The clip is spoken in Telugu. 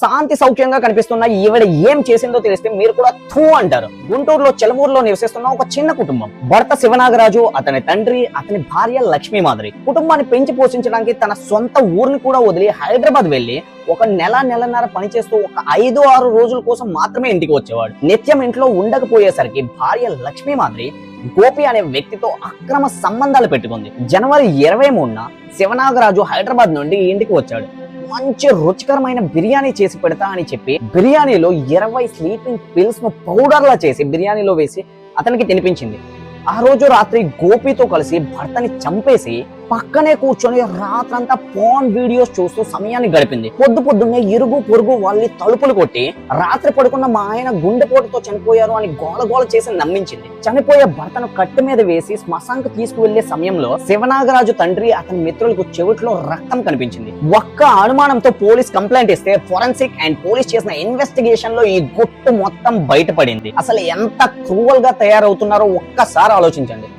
శాంతి సౌఖ్యంగా కనిపిస్తున్న ఈవిడ ఏం చేసిందో తెలిస్తే మీరు కూడా థూ అంటారు. గుంటూరులో చెలమూరులో నివసిస్తున్న ఒక చిన్న కుటుంబం. భర్త శివనాగరాజు అతని తండ్రి అతని భార్య లక్ష్మీ మాదిరి కుటుంబాన్ని పెంచి పోషించడానికి తన సొంత ఊరిని కూడా వదిలి హైదరాబాద్ వెళ్ళి ఒక నెల నెలన్నర పనిచేస్తూ ఒక ఐదు ఆరు రోజుల కోసం మాత్రమే ఇంటికి వచ్చేవాడు. నిత్యం ఇంట్లో ఉండకపోయేసరికి భార్య లక్ష్మీ మాదిరి గోపి అనే వ్యక్తితో అక్రమ సంబంధాలు పెట్టుకుంది. జనవరి ఇరవై మూడున శివనాగరాజు హైదరాబాద్ నుండి ఇంటికి వచ్చాడు. మంచి రుచికరమైన బిర్యానీ చేసి పెడతా అని చెప్పి బిర్యానీలో ఇరవై స్లీపింగ్ పిల్స్ను పౌడర్లా చేసి బిర్యానీలో వేసి అతనికి తినిపించింది. ఆ రోజు రాత్రి గోపితో కలిసి భర్తని చంపేసి పక్కనే కూర్చొని రాత్రంతా పోన్ వీడియోస్ చూస్తూ సమయాన్ని గడిపింది. పొద్దు పొద్దున్నే ఇరుగు పొరుగు వాళ్ళని తలుపులు కొట్టి రాత్రి పడుకున్న మా ఆయన గుండెపోటుతో చనిపోయారు అని గోలగోల చేసి నమ్మించింది. చనిపోయే భర్తను కట్టు మీద వేసి శ్మశానికి తీసుకువెళ్ళే సమయంలో శివనాగరాజు తండ్రి అతని మిత్రులకు చెవిట్లో రక్తం కనిపించింది. ఒక్క అనుమానంతో పోలీస్ కంప్లైంట్ ఇస్తే ఫోరెన్సిక్ అండ్ పోలీస్ చేసిన ఇన్వెస్టిగేషన్లో ఈ గుట్టు మొత్తం బయటపడింది. అసలు ఎంత క్రూవల్గా తయారవుతున్నారో ఒక్కసారి ఆలోచించండి.